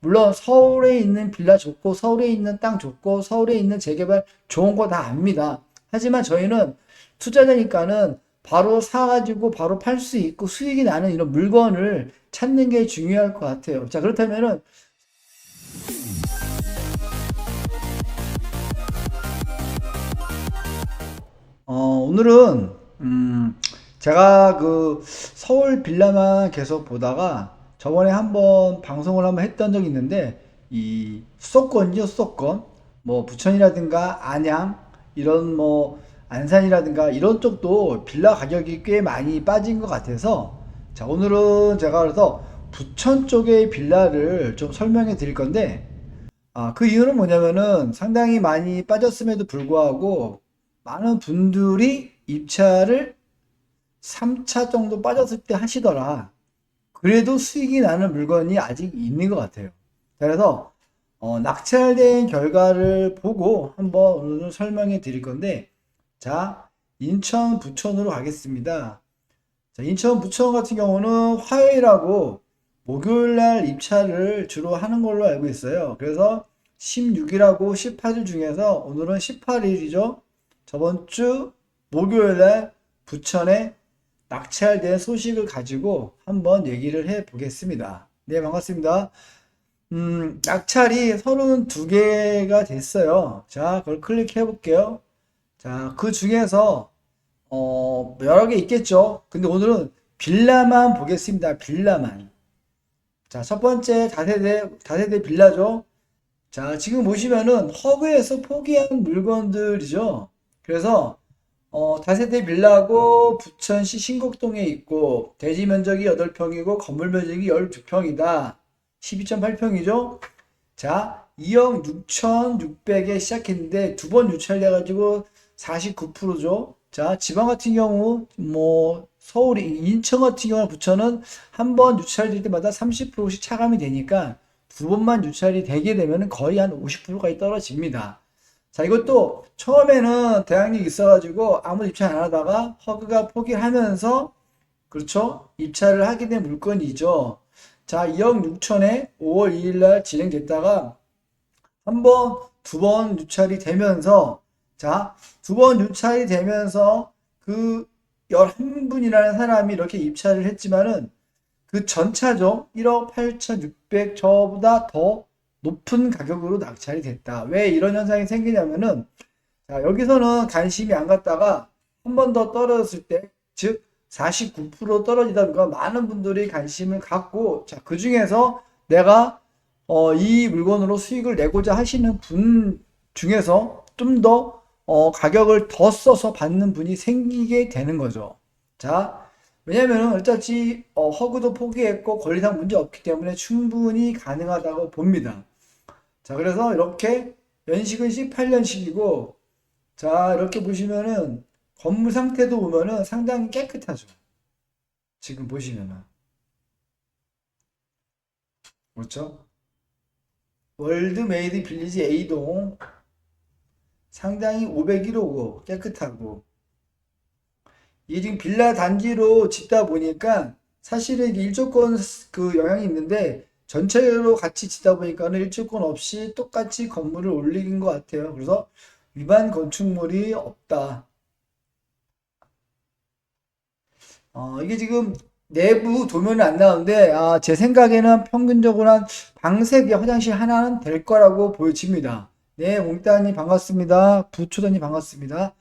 물론 서울에 있는 빌라 좋고 서울에 있는 땅 좋고 서울에 있는 재개발 좋은 거 다 압니다. 하지만 저희는 투자자니까는 바로 사가지고 바로 팔 수 있고 수익이 나는 이런 물건을 찾는 게 중요할 것 같아요. 자, 그렇다면은 어, 오늘은 음, 제가 그 서울 빌라만 계속 보다가 저번에 한번 방송을 한번 했던 적이 있는데 이 수도권이죠, 수도권. 뭐 부천이라든가 안양 이런 뭐 안산이라든가 이런 쪽도 빌라 가격이 꽤 많이 빠진 것 같아서 자, 오늘은 제가 그래서 부천 쪽의 빌라를 좀 설명해 드릴 건데 아, 그 이유는 뭐냐면은 상당히 많이 빠졌음에도 불구하고 많은 분들이 입찰을 3차 정도 빠졌을 때 하시더라. 그래도 수익이 나는 물건이 아직 있는 것 같아요. 그래서 어, 낙찰된 결과를 보고 한번 오늘 설명해 드릴 건데, 자, 인천 부천으로 가겠습니다. 자, 인천 부천 같은 경우는 화요일하고 목요일 날 입찰을 주로 하는 걸로 알고 있어요. 그래서 16일하고 18일 중에서 오늘은 18일이죠. 저번 주 목요일 날 부천에 낙찰된 소식을 가지고 한번 얘기를 해 보겠습니다. 네, 반갑습니다. 음, 낙찰이 32개가 됐어요. 자, 그걸 클릭해 볼게요. 자, 그 중에서 어, 여러 개 있겠죠. 근데 오늘은 빌라만 보겠습니다. 빌라만. 자, 첫 번째 다세대 다세대 빌라죠. 자, 지금 보시면은 허브에서 포기한 물건들이죠. 그래서 어, 다세대 빌라고 부천시 신곡동에 있고 대지 면적이 8평이고 건물 면적이 12평이다. 12.8평이죠. 자, 2억 6,600에 시작했는데 두 번 유찰돼 가지고 49%죠. 자, 지방 같은 경우 뭐 서울이 인천 같은 경우는 부천은 한 번 유찰될 때마다 30%씩 차감이 되니까 두 번만 유찰이 되게 되면 거의 한 50%까지 떨어집니다. 자, 이것도 처음에는 대항력이 있어가지고 아무 입찰 안 하다가 허그가 포기하면서 그렇죠? 입찰을 하게 된 물건이죠. 자, 2억 6천에 5월 2일 날 진행됐다가 한 번, 두 번 유찰이 되면서 자, 두 번 유찰이 되면서 그 11분이라는 사람이 이렇게 입찰을 했지만은 그 전차죠. 1억 8,600 저보다 더 높은 가격으로 낙찰이 됐다. 왜 이런 현상이 생기냐면은 자, 여기서는 관심이 안 갔다가 한 번 더 떨어졌을 때, 즉 49% 떨어지다 보니까 많은 분들이 관심을 갖고 자, 그 중에서 내가 어, 이 물건으로 수익을 내고자 하시는 분 중에서 좀더 어, 가격을 더 써서 받는 분이 생기게 되는 거죠. 자, 왜냐면은 어차피 어, 허그도 포기했고 권리상 문제 없기 때문에 충분히 가능하다고 봅니다. 자, 그래서 이렇게 연식은 18년식이고, 자, 이렇게 보시면은 건물 상태도 보면은 상당히 깨끗하죠. 지금 보시면은. 그렇죠? 월드 메이드 빌리지 A동 상당히 501호고 깨끗하고 이게 지금 빌라 단지로 짓다 보니까 사실은 일조권 그 영향이 있는데 전체로 같이 짓다 보니까는 일조권 없이 똑같이 건물을 올린 것 같아요. 그래서 위반 건축물이 없다. 어, 이게 지금 내부 도면은 안 나오는데 아, 제 생각에는 평균적으로 한 방세개 화장실 하나는 될 거라고 보여집니다. 네, 몽따님 반갑습니다. 부초단님 반갑습니다.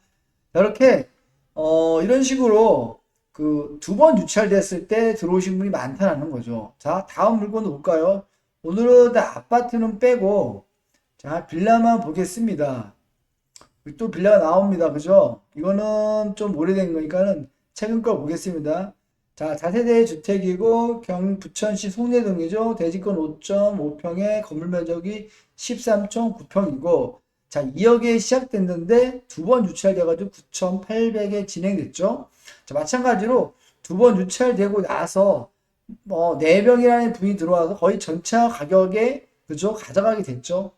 자, 이렇게 어, 이런 식으로 그 두 번 유찰됐을 때 들어오신 분이 많다는 거죠. 자, 다음 물건도 볼까요? 오늘은 다 아파트는 빼고 자, 빌라만 보겠습니다. 또 빌라가 나옵니다. 그죠? 이거는 좀 오래된 거니까는 최근 걸 보겠습니다. 자, 다세대 주택이고 경 부천시 송내동이죠. 대지권 5.5평에 건물 면적이 13.9평이고 자, 2억에 시작됐는데 두 번 유찰돼가지고 9,800에 진행됐죠. 자, 마찬가지로 두 번 유찰되고 나서 뭐 4명이라는 분이 들어와서 거의 전차 가격에 그죠? 가져가게 됐죠.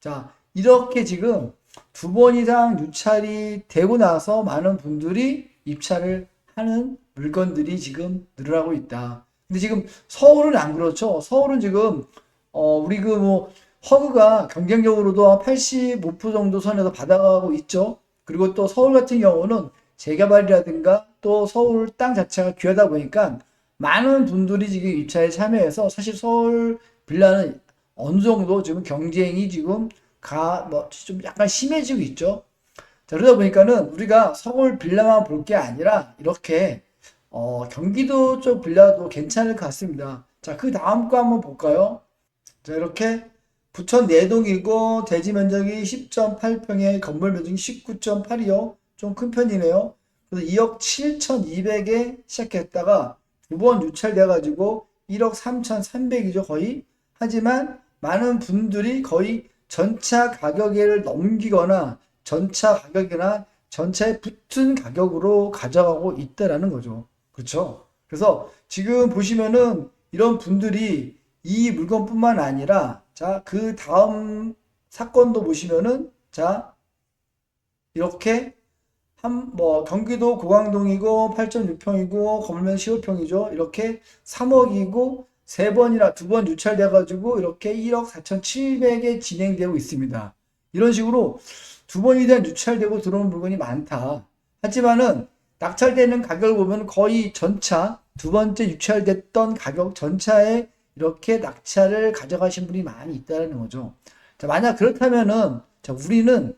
자, 이렇게 지금 두 번 이상 유찰이 되고 나서 많은 분들이 입찰을 하는 물건들이 지금 늘어나고 있다. 근데 지금 서울은 안 그렇죠. 서울은 지금 어, 우리 그 뭐, 허그가 경쟁력으로도 한 85% 정도 선에서 받아가고 있죠. 그리고 또 서울 같은 경우는 재개발이라든가 또 서울 땅 자체가 귀하다 보니까 많은 분들이 지금 입찰에 참여해서 사실 서울 빌라는 어느 정도 지금 경쟁이 지금 가, 뭐, 좀 약간 심해지고 있죠. 자, 그러다 보니까는 우리가 서울 빌라만 볼 게 아니라 이렇게 어, 경기도 쪽 빌라도 괜찮을 것 같습니다. 자, 그 다음 거 한번 볼까요? 자, 이렇게 부천 내동이고 대지 면적이 10.8평에 건물 면적이 19.8이요. 좀 큰 편이네요. 그래서 2억 7,200에 시작했다가 두 번 유찰돼 가지고 1억 3,300이죠, 거의. 하지만 많은 분들이 거의 전차 가격을 넘기거나 전차 가격이나 전차에 붙은 가격으로 가져가고 있다라는 거죠. 그렇죠? 그래서 지금 보시면은 이런 분들이 이 물건뿐만 아니라 자, 그 다음 사건도 보시면은 자, 이렇게 한, 뭐, 경기도 고강동이고 8.6평이고 건물면 15평이죠. 이렇게 3억이고 세 번이나 두 번 유찰돼 가지고 이렇게 1억 4,700에 진행되고 있습니다. 이런 식으로 두 번이 대한 유찰되고 들어온 물건이 많다. 하지만은 낙찰되는 가격을 보면 거의 전차 두 번째 유찰됐던 가격 전차에 이렇게 낙찰을 가져가신 분이 많이 있다는 거죠. 자, 만약 그렇다면은 자, 우리는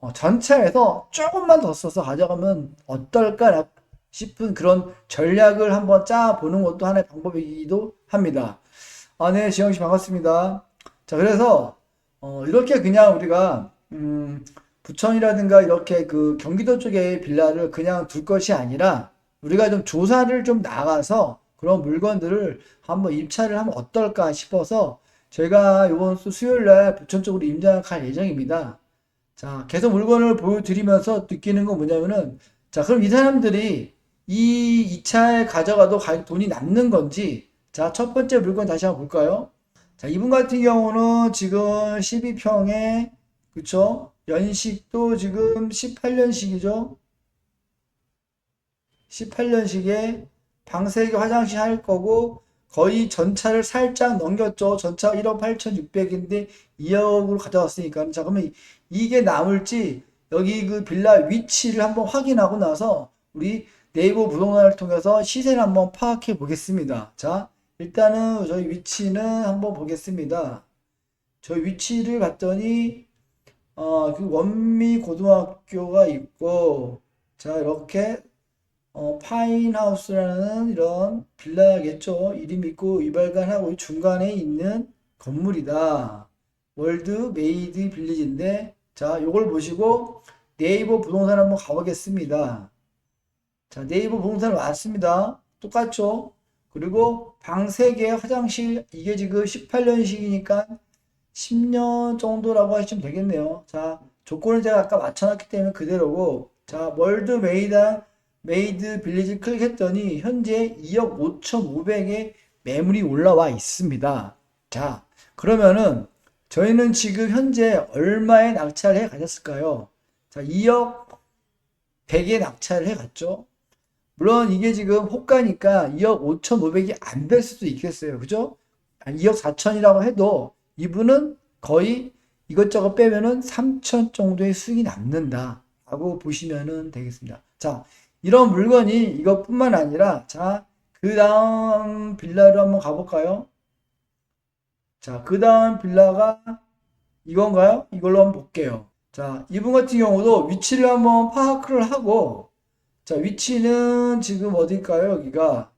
어, 전차에서 조금만 더 써서 가져가면 어떨까 싶은 그런 전략을 한번 짜보는 것도 하나의 방법이기도 합니다. 아, 네, 지영 씨 반갑습니다. 자, 그래서 어, 이렇게 그냥 우리가 음, 부천이라든가 이렇게 그 경기도 쪽에 빌라를 그냥 둘 것이 아니라 우리가 좀 조사를 좀 나가서 그런 물건들을 한번 입찰을 하면 어떨까 싶어서 제가 이번 수 수요일 날 부천 쪽으로 임장할 예정입니다. 자, 계속 물건을 보여드리면서 느끼는 건 뭐냐면은 자, 그럼 이 사람들이 이 2차에 가져가도 가- 돈이 남는 건지 자, 첫 번째 물건 다시 한번 볼까요? 자, 이분 같은 경우는 지금 12평에 그쵸? 연식도 지금 18년식이죠. 18년식에 방 3개 화장실 할 거고 거의 전차를 살짝 넘겼죠. 전차 1억 8,600인데 2억으로 가져왔으니까. 자, 그러면 이- 이게 남을지 여기 그 빌라 위치를 한번 확인하고 나서 우리 네이버 부동산을 통해서 시세를 한번 파악해 보겠습니다. 자, 일단은 저희 위치는 한번 보겠습니다. 저희 위치를 봤더니 어, 그 원미 고등학교가 있고 자, 이렇게 어, 파인하우스라는 이런 빌라겠죠. 이름 있고 이발관하고 중간에 있는 건물이다. 월드 메이드 빌리지인데 자, 요걸 보시고 네이버 부동산 한번 가보겠습니다. 자, 네이버 부동산 왔습니다. 똑같죠? 그리고 방 3개 화장실 이게 지금 18년식이니까 10년 정도라고 하시면 되겠네요. 자, 조건을 제가 아까 맞춰놨기 때문에 그대로고 자, 월드 메이드 메이드 빌리지 클릭했더니 현재 2억 5,500에 매물이 올라와 있습니다. 자, 그러면은 저희는 지금 현재 얼마에 낙찰 해 가셨을까요? 자, 2억 100에 낙찰을 해 갔죠. 물론 이게 지금 호가니까 2억 5,500이 안 될 수도 있겠어요. 그죠? 2억 4천이라고 해도 이분은 거의 이것저것 빼면은 3천 정도의 수익이 남는다. 라고 보시면은 되겠습니다. 자, 이런 물건이 이것뿐만 아니라 자, 그 다음 빌라로 한번 가볼까요? 자, 그 다음 빌라가 이건가요? 이걸로 한번 볼게요. 자, 이분 같은 경우도 위치를 한번 파악을 하고 자, 위치는 지금 어딜까요? 여기가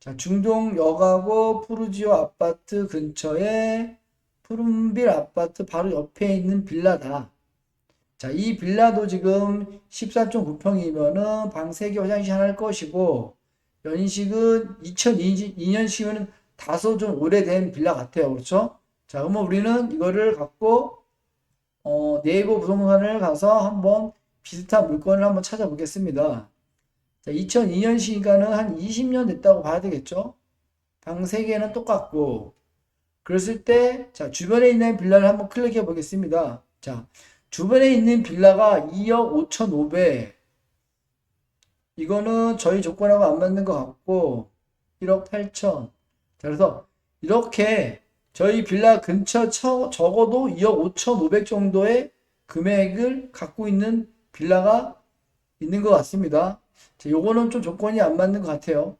자, 중동역하고 푸르지오 아파트 근처에 푸른빌 아파트 바로 옆에 있는 빌라다. 자, 이 빌라도 지금 13.9평이면은 방 3개 화장실 하나 할 것이고, 연식은 2002년식이면 다소 좀 오래된 빌라 같아요. 그렇죠? 자, 그러면 우리는 이거를 갖고, 어, 네이버 부동산을 가서 한번 비슷한 물건을 한번 찾아보겠습니다. 자, 2002년식이니까는 한 20년 됐다고 봐야 되겠죠? 방 3개는 똑같고, 그랬을 때, 자, 주변에 있는 빌라를 한번 클릭해 보겠습니다. 자, 주변에 있는 빌라가 2억 5,500. 이거는 저희 조건하고 안 맞는 것 같고, 1억 8천. 자, 그래서 이렇게 저희 빌라 근처 처- 적어도 2억 5천5백 정도의 금액을 갖고 있는 빌라가 있는 것 같습니다. 자, 요거는 좀 조건이 안 맞는 것 같아요.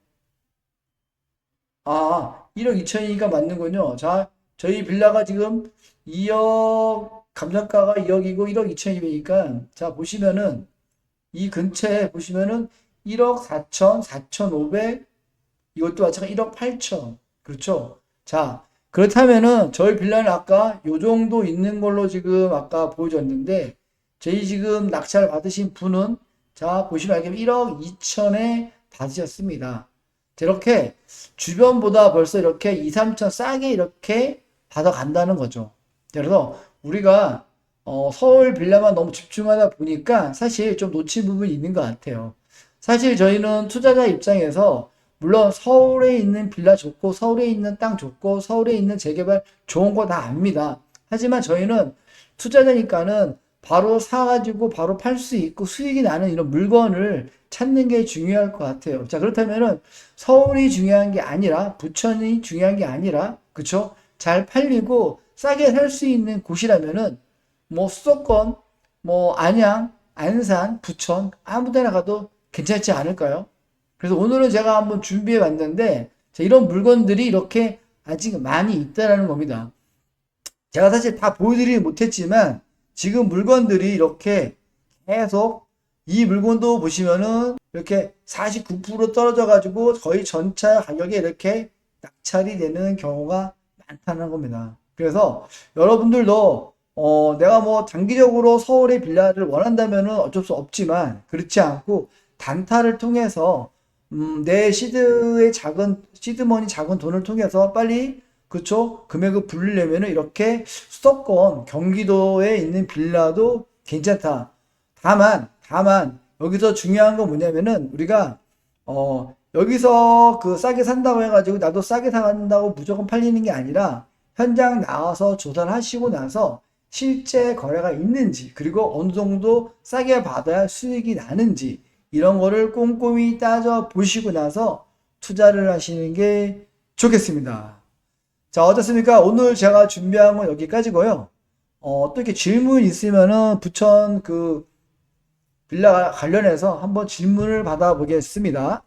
아, 1억 2천이니까 맞는군요. 자, 저희 빌라가 지금 2억, 감정가가 2억이고 1억 2천이니까, 자, 보시면은, 이 근처에 보시면은 1억 4천, 4천5백, 이것도 마찬가지 1억 8천. 그렇죠? 자, 그렇다면은 저희 빌라는 아까 요 정도 있는 걸로 지금 아까 보여줬는데, 저희 지금 낙찰 받으신 분은, 자, 보시면 알겠지만 1억 2천에 받으셨습니다. 이렇게 주변보다 벌써 이렇게 2, 3천 싸게 이렇게 받아간다는 거죠. 그래서 우리가 어, 서울 빌라만 너무 집중하다 보니까 사실 좀 놓친 부분이 있는 것 같아요. 사실 저희는 투자자 입장에서 물론 서울에 있는 빌라 좋고 서울에 있는 땅 좋고 서울에 있는 재개발 좋은 거 다 압니다. 하지만 저희는 투자자니까는 바로 사가지고 바로 팔 수 있고 수익이 나는 이런 물건을 찾는 게 중요할 것 같아요. 자, 그렇다면은 서울이 중요한 게 아니라 부천이 중요한 게 아니라 그쵸? 잘 팔리고 싸게 살 수 있는 곳이라면은 뭐 수도권, 뭐 안양, 안산, 부천 아무 데나 가도 괜찮지 않을까요? 그래서 오늘은 제가 한번 준비해 봤는데 자, 이런 물건들이 이렇게 아직 많이 있다라는 겁니다. 제가 사실 다 보여드리지 못했지만 지금 물건들이 이렇게 계속 이 물건도 보시면은 이렇게 49% 떨어져 가지고 거의 전차 가격에 이렇게 낙찰이 되는 경우가 많다는 겁니다. 그래서 여러분들도 어 내가 뭐 장기적으로 서울의 빌라를 원한다면은 어쩔 수 없지만 그렇지 않고 단타를 통해서 음, 내 시드의 작은 시드머니 작은 돈을 통해서 빨리 그쵸 금액을 불리려면은 이렇게 수도권 경기도에 있는 빌라도 괜찮다. 다만 다만 여기서 중요한 건 뭐냐면은 우리가 어 여기서 그 싸게 산다고 해가지고 나도 싸게 산다고 무조건 팔리는 게 아니라 현장 나와서 조사를 하시고 나서 실제 거래가 있는지 그리고 어느 정도 싸게 받아야 수익이 나는지 이런 거를 꼼꼼히 따져 보시고 나서 투자를 하시는 게 좋겠습니다. 자, 어떻습니까? 오늘 제가 준비한 건 여기까지고요. 어, 또 이렇게 질문 있으면은 부천 그 빌라 관련해서 한번 질문을 받아보겠습니다.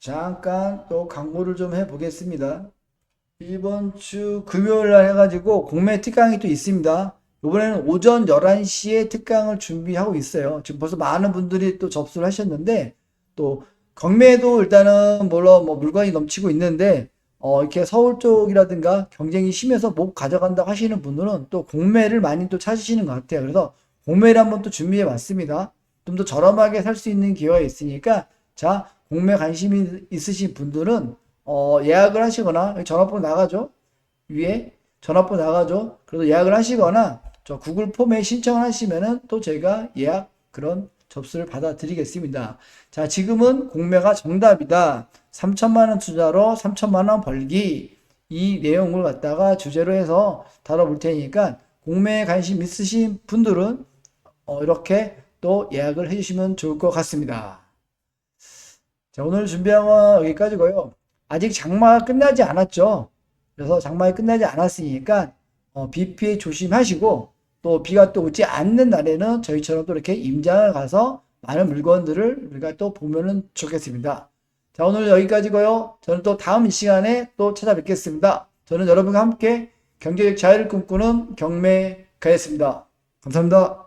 잠깐 또 광고를 좀 해보겠습니다. 이번 주 금요일 날 해가지고 공매 특강이 또 있습니다. 이번에는 오전 11시에 특강을 준비하고 있어요. 지금 벌써 많은 분들이 또 접수를 하셨는데, 또 경매도 일단은 물론 뭐 물건이 넘치고 있는데, 어, 이렇게 서울 쪽이라든가 경쟁이 심해서 못 가져간다고 하시는 분들은 또 공매를 많이 또 찾으시는 것 같아요. 그래서 공매를 한번 또 준비해 봤습니다. 좀 더 저렴하게 살 수 있는 기회가 있으니까, 자, 공매 관심이 있으신 분들은 어, 예약을 하시거나 전화번호 나가죠. 위에 전화번호 나가죠. 그래서 예약을 하시거나 저 구글 폼에 신청을 하시면은 또 제가 예약 그런 접수를 받아드리겠습니다. 자, 지금은 공매가 정답이다. 3천만 원 투자로 3천만 원 벌기. 이 내용을 갖다가 주제로 해서 다뤄볼 테니까 공매에 관심 있으신 분들은 어, 이렇게 또 예약을 해주시면 좋을 것 같습니다. 자, 오늘 준비한 건 여기까지고요. 아직 장마가 끝나지 않았죠. 그래서 장마가 끝나지 않았으니까 어, 비 피해 조심하시고 또 비가 또 오지 않는 날에는 저희처럼 또 이렇게 임장을 가서 많은 물건들을 우리가 또 보면은 좋겠습니다. 자, 오늘 여기까지고요. 저는 또 다음 시간에 또 찾아뵙겠습니다. 저는 여러분과 함께 경제적 자유를 꿈꾸는 경매 가였습니다. 감사합니다.